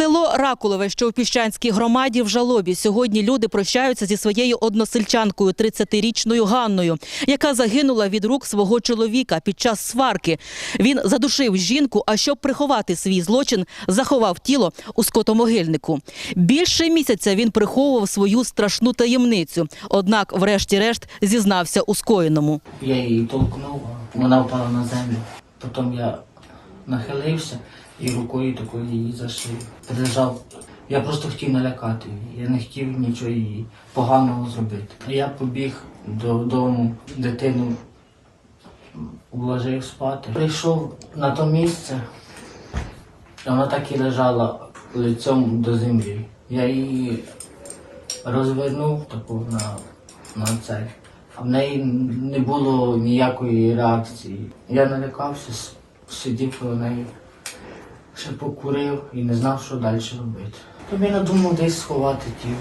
Село Ракулове, що у Піщанській громаді, в жалобі. Сьогодні люди прощаються зі своєю односельчанкою, 30-річною Ганною, яка загинула від рук свого чоловіка під час сварки. Він задушив жінку, а щоб приховати свій злочин, заховав тіло у скотомогильнику. Більше місяця він приховував свою страшну таємницю. Однак, врешті-решт, зізнався у скоєному. Я її толкнув, вона впала на землю. Потім я нахилився і рукою такою її за шию прижав. Я просто хотів налякати її. Я не хотів нічого їй поганого зробити. Я побіг додому, дитину вложив спати. Прийшов на то місце, вона так і лежала лицем до землі. Я її розвернув таку на, на цей. А в неї не було ніякої реакції. Я налякався, сидів коло неї, ще покурив і не знав, що далі робити. Тобі надумав десь сховати тіло.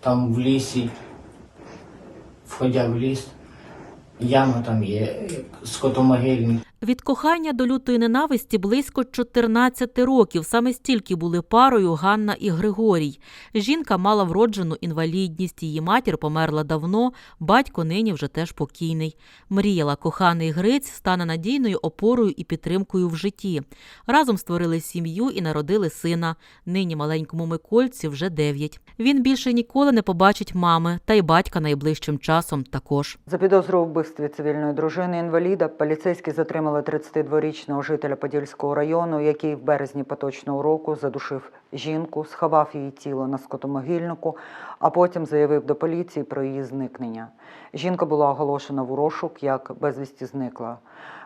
Там в лісі, входя в ліс, яма там є, скотомогильник. Від кохання до лютої ненависті близько 14 років. Саме стільки були парою Ганна і Григорій. Жінка мала вроджену інвалідність. Її матір померла давно, батько нині вже теж покійний. Мріяла, коханий Гриць стане надійною опорою і підтримкою в житті. Разом створили сім'ю і народили сина. Нині маленькому Микольці вже 9. Він більше ніколи не побачить мами, та й батька найближчим часом також. За підозру вбивстві цивільної дружини інваліда поліцейські затримали 32-річного жителя Подільського району, який в березні поточного року задушив жінку, сховав її тіло на скотомогильнику, а потім заявив до поліції про її зникнення. Жінка була оголошена в розшук як безвісті зникла.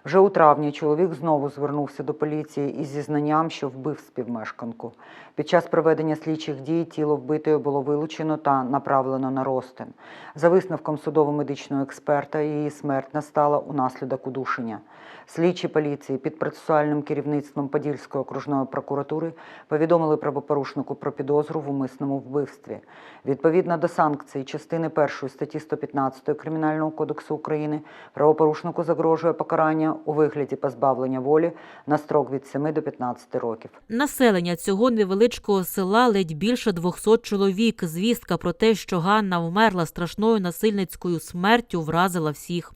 Вже у травні чоловік знову звернувся до поліції із зізнанням, що вбив співмешканку. Під час проведення слідчих дій тіло вбитої було вилучено та направлено на розтин. За висновком судово-медичного експерта, її смерть настала унаслідок удушення. Слідчі поліції під процесуальним керівництвом Подільської окружної прокуратури повідомили правопорушнику про підозру в умисному вбивстві. Відповідно до санкцій частини 1 статті 115 Кримінального кодексу України правопорушнику загрожує покарання у вигляді позбавлення волі на строк від 7 до 15 років. Населення цього невеличкого села ледь більше 200 чоловік. Звістка про те, що Ганна вмерла страшною насильницькою смертю, вразила всіх.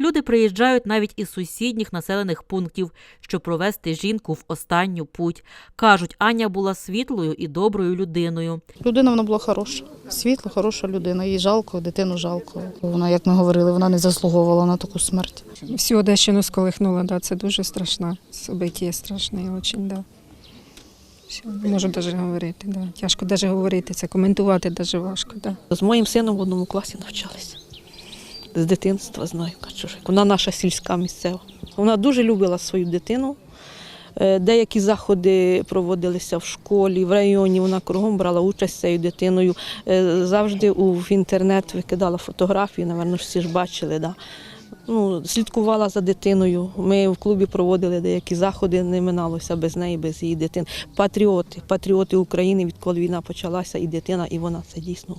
Люди приїжджають навіть із сусідніх населених пунктів, щоб провести жінку в останню путь. Кажуть, Аня була світлою і доброю людиною. Людина вона була хороша, світла, хороша людина. Їй жалко, дитину жалко. Вона, як ми говорили, вона не заслуговувала на таку смерть. Всю Одещину сколихнула, да, це дуже страшне. Собиття страшне, дуже, да. Все, не можу навіть говорити, да. Тяжко навіть говорити, це коментувати навіть важко, да. З моїм сином в одному класі навчалися. З дитинства знаю Качурик. Вона наша сільська місцева. Вона дуже любила свою дитину. Е, Деякі заходи проводилися в школі, в районі. Вона кругом брала участь з цією дитиною. Е, Завжди в інтернет викидала фотографії, напевно, всі ж бачили. Да. Ну, слідкувала за дитиною. Ми в клубі проводили деякі заходи, не миналося без неї, без її дитини. Патріоти, патріоти України, відколи війна почалася, і дитина, і вона це дійсно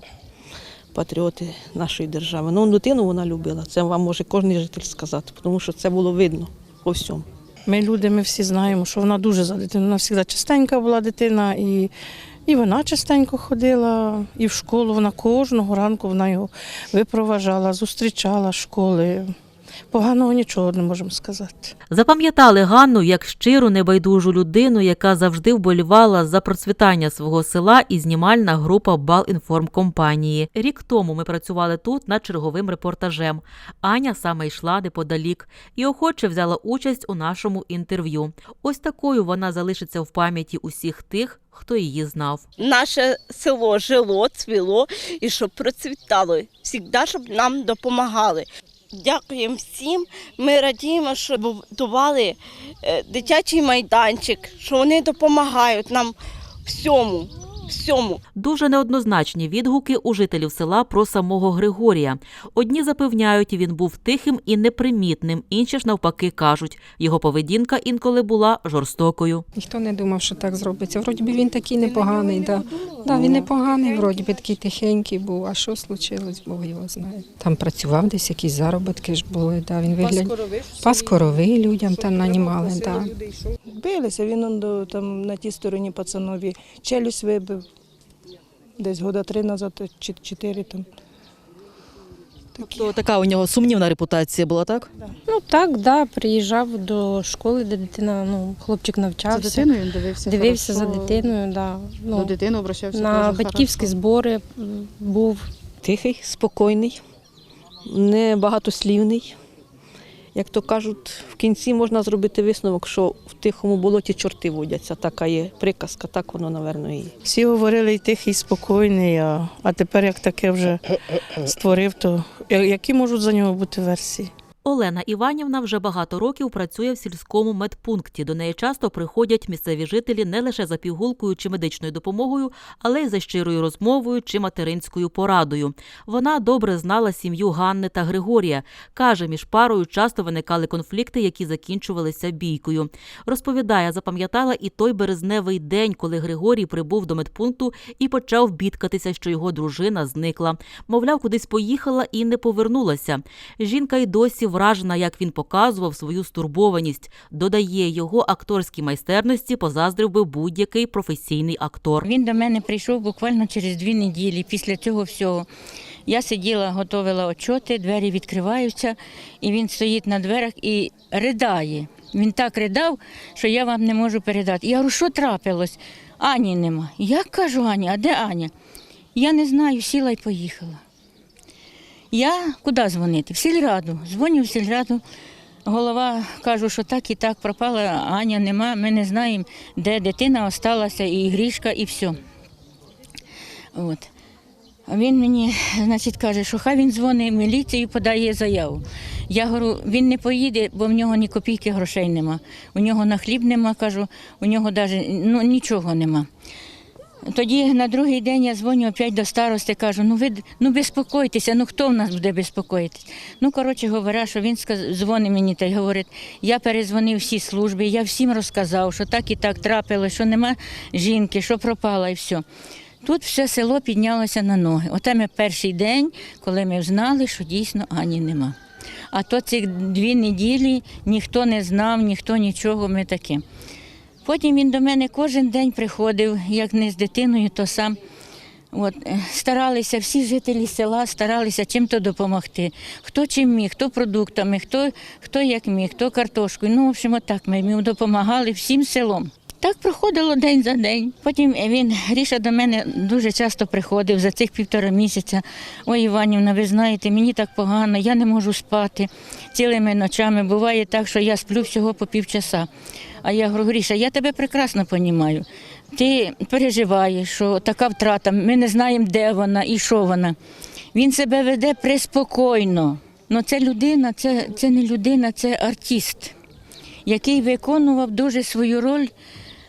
патріоти нашої держави. Ну, дитину вона любила. Це вам може кожен житель сказати, тому що це було видно по всьому. Ми люди, ми всі знаємо, що вона дуже за дитину. Вона завжди частенька була дитина, і, і вона частенько ходила, і в школу. Вона кожного ранку вона його випроважала, зустрічала школи. Поганого нічого не можемо сказати. Запам'ятали Ганну як щиру небайдужу людину, яка завжди вболівала за процвітання свого села і знімальна група Балінформкомпанії. Рік тому ми працювали тут над черговим репортажем. Аня саме йшла неподалік і охоче взяла участь у нашому інтерв'ю. Ось такою вона залишиться в пам'яті усіх тих, хто її знав. наше село жило, цвіло і щоб процвітало. Всігда, щоб нам допомагали. Дякуємо всім. Ми радіємо, що будували е, дитячий майданчик, що вони допомагають нам всьому. Всьому. Дуже неоднозначні відгуки у жителів села про самого Григорія. Одні запевняють, він був тихим і непримітним, інші ж навпаки кажуть, його поведінка інколи була жорстокою. Ніхто не думав, що так зробиться. Вроді би він такий непоганий, да. Да, він непоганий, вроді би такий тихенький був. А що случилось, Бог його знає. Там працював десь, якісь заробітки ж були. Да, він вигляд... Пас корови людям там нанімали. Да. Билися, він он до, там, на тій стороні пацанові челюсть вибив. Десь года три назад чи чотири там. Тобто така у нього сумнівна репутація була, так? Ну так, да, приїжджав до школи, де дитина, ну, хлопчик За дитиною він дивився. Дивився за дитиною, да. До Ну, дитини обращався на батьківські хорошо. збори був. Тихий, спокійний, небагатослівний. Як то кажуть, в кінці можна зробити висновок, що в тихому болоті чорти водяться. Така є приказка, так воно, напевно, і є. Всі говорили і тихий, і спокійний, а, тепер як таке вже створив, то які можуть за нього бути версії? Олена Іванівна вже багато років працює в сільському медпункті. До неї часто приходять місцеві жителі не лише за пігулкою чи медичною допомогою, але й за щирою розмовою чи материнською порадою. Вона добре знала сім'ю Ганни та Григорія. Каже, між парою часто виникали конфлікти, які закінчувалися бійкою. Розповідає, запам'ятала і той березневий день, коли Григорій прибув до медпункту і почав бідкатися, що його дружина зникла. Мовляв, кудись поїхала і не повернулася. Жінка й досі вражена, як він показував свою стурбованість. Додає, його акторській майстерності позаздрив би будь-який професійний актор. Він до мене прийшов буквально через дві неділі після цього всього. Я сиділа, готувала отчоти, двері відкриваються, і він стоїть на дверях і ридає. Він так ридав, що я вам не можу передати. Я говорю, що трапилось? Ані нема. Я кажу, Аня, а де Аня? Я не знаю, сіла і поїхала. Я куди дзвонити? В сільраду. Дзвоню в сільраду. Голова кажу, що так і так пропала, Аня нема, ми не знаємо, де дитина осталася, і грішка, і все. От. Він мені, значить, каже, що хай він дзвонить в міліцію, подає заяву. Я говорю, він не поїде, бо в нього ні копійки грошей нема. У нього на хліб нема, кажу, у нього навіть ну, нічого нема. Тоді на другий день я дзвоню опять до старости, кажу, ну ви ну безпокойтеся, ну хто в нас буде безпокоїтись? Ну, коротше говоря, що він дзвонить мені та й говорить, я перезвонив всі служби, я всім розказав, що так і так трапилось, що нема жінки, що пропала і все. Тут все село піднялося на ноги. Оте ми перший день, коли ми знали, що дійсно Ані нема. А то цих дві неділі ніхто не знав, ніхто нічого, ми таке. Потім він до мене кожен день приходив, як не з дитиною, то сам. От, е, старалися всі жителі села, старалися чим-то допомогти. Хто чим міг, хто продуктами, хто, хто як міг, хто картошкою. Ну, в общем, отак ми йому допомагали всім селом. Так проходило день за день. Потім він Гріша до мене дуже часто приходив за цих півтора місяця. Ой, Іванівна, ви знаєте, мені так погано, я не можу спати цілими ночами. Буває так, що я сплю всього по півчаса. А я говорю, Гріша, я тебе прекрасно розумію. Ти переживаєш, що така втрата, ми не знаємо, де вона і що вона. Він себе веде преспокійно. Ну це людина, це, це не людина, це артист, який виконував дуже свою роль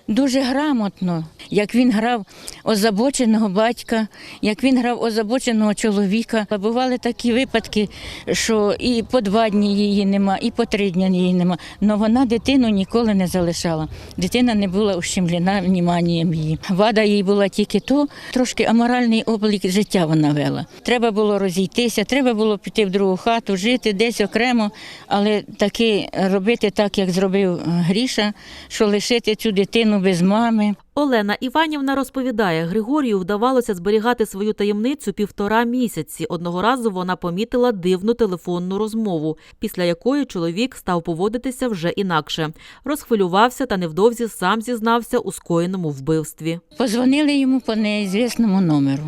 дуже грамотно. Як він грав озабоченого батька, як він грав озабоченого чоловіка. Бували такі випадки, що і по два дні її нема, і по три дні її нема. Але вона дитину ніколи не залишала. Дитина не була ущемлена вніманням її. Вада їй була тільки то, трошки аморальний облік життя вона вела. Треба було розійтися, треба було піти в другу хату, жити десь окремо, але таки робити так, як зробив е, Гріша, що лишити цю дитину без мами. Олена Іванівна розповідає, Григорію вдавалося зберігати свою таємницю півтора місяці. Одного разу вона помітила дивну телефонну розмову, після якої чоловік став поводитися вже інакше. Розхвилювався та невдовзі сам зізнався у скоєному вбивстві. Позвонили йому по неізвісному номеру.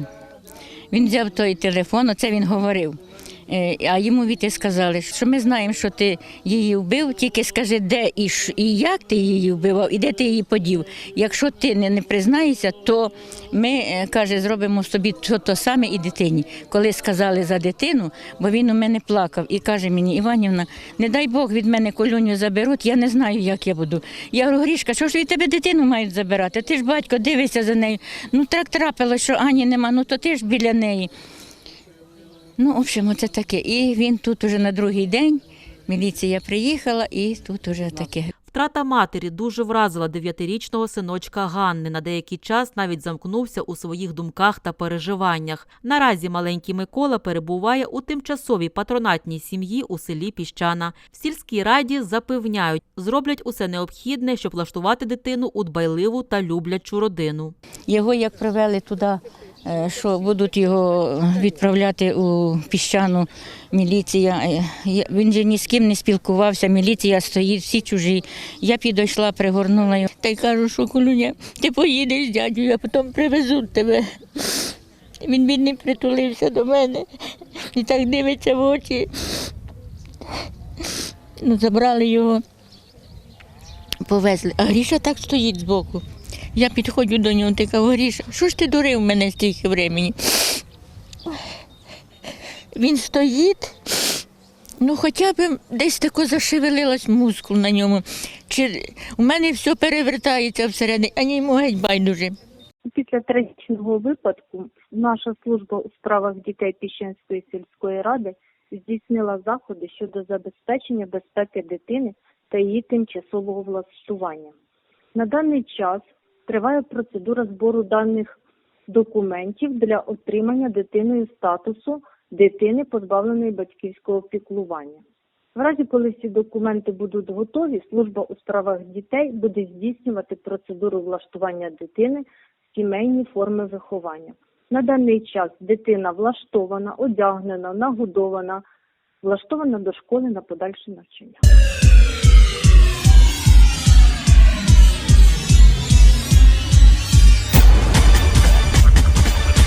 Він взяв той телефон, оце він говорив. Е, А йому віти сказали, що ми знаємо, що ти її вбив, тільки скажи, де і, і як ти її вбивав, і де ти її подів. Якщо ти не, не признаєшся, то ми, е, каже, зробимо собі то, то саме і дитині. Коли сказали за дитину, бо він у мене плакав і каже мені, Іванівна, не дай Бог від мене колюню заберуть, я не знаю, як я буду. Я говорю, Грішка, що ж від тебе дитину мають забирати? Ти ж батько, дивишся за нею. Ну так трапилось, що Ані нема, ну то ти ж біля неї. Ну, в общем, оце таке. І він тут уже на другий день, міліція приїхала, і тут уже таке. Втрата матері дуже вразила дев'ятирічного синочка Ганни. На деякий час навіть замкнувся у своїх думках та переживаннях. Наразі маленький Микола перебуває у тимчасовій патронатній сім'ї у селі Піщана. В сільській раді запевняють, зроблять усе необхідне, щоб влаштувати дитину у дбайливу та люблячу родину. Його як привели туди, що будуть його відправляти у піщану міліція. е, Він же ні з ким не спілкувався, міліція стоїть, всі чужі. Я підійшла, пригорнула його та й кажу, що Колюня, ти поїдеш, дядю, я потім привезу тебе. Він бідний притулився до мене і так дивиться в очі. Ну, забрали його, повезли. А Гріша так стоїть збоку. Я підходжу до нього, ти кажу, Гріша, що ж ти дурив мене стільки времени? Він стоїть, ну хоча б десь тако зашевелилась мускул на ньому. Чи у мене все перевертається всередині, а йому геть байдуже. Після трагічного випадку наша служба у справах дітей Піщанської сільської ради здійснила заходи щодо забезпечення безпеки дитини та її тимчасового влаштування. На даний час триває процедура збору даних документів для отримання дитиною статусу дитини, позбавленої батьківського піклування. В разі, коли всі документи будуть готові, служба у справах дітей буде здійснювати процедуру влаштування дитини в сімейні форми виховання. На даний час дитина влаштована, одягнена, нагодована, влаштована до школи на подальше навчання.